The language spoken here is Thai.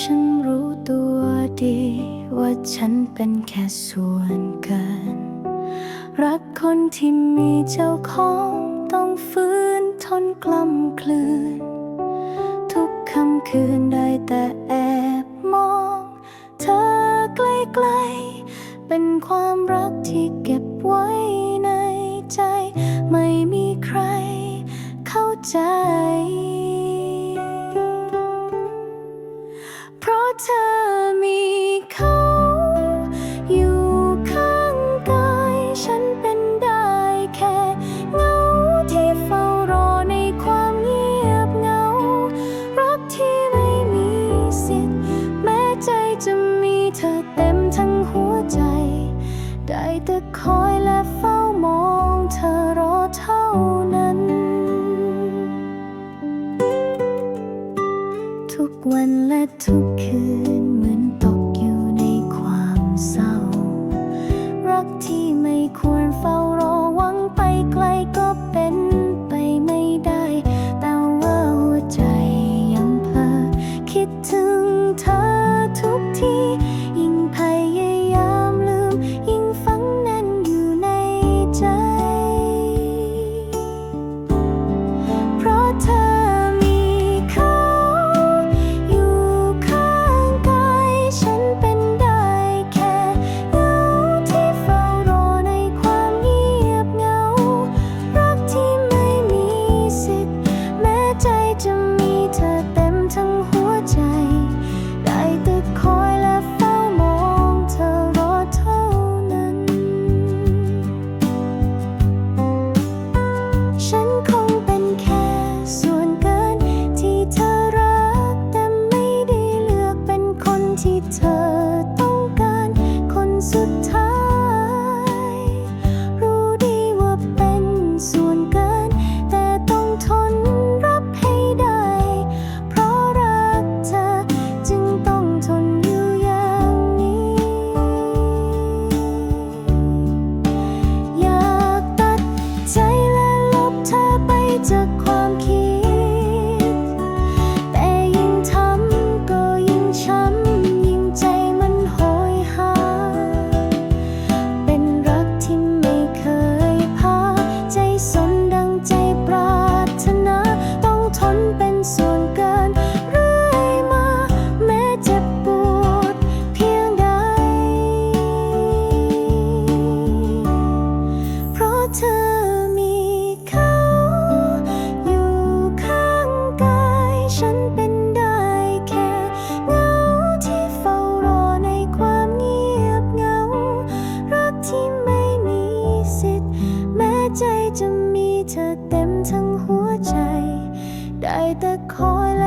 ฉันรู้ตัวดี ว่าฉันเป็นแค่ส่วนเกิน รักคนที่มีเจ้าของต้องฟื้นทนกล้ำกลืน ทุกคำคืนได้แต่แอบมอง เธอใกล้ๆเป็นความรักที่เก็บไว้ในใจ ไม่มีใครเข้าใจ แต่คอยและเฝ้ามองเธอรอเท่านั้น ทุกวันและทุกคืนเหมือนตกอยู่ในความเศร้า ใจจ แต่คอย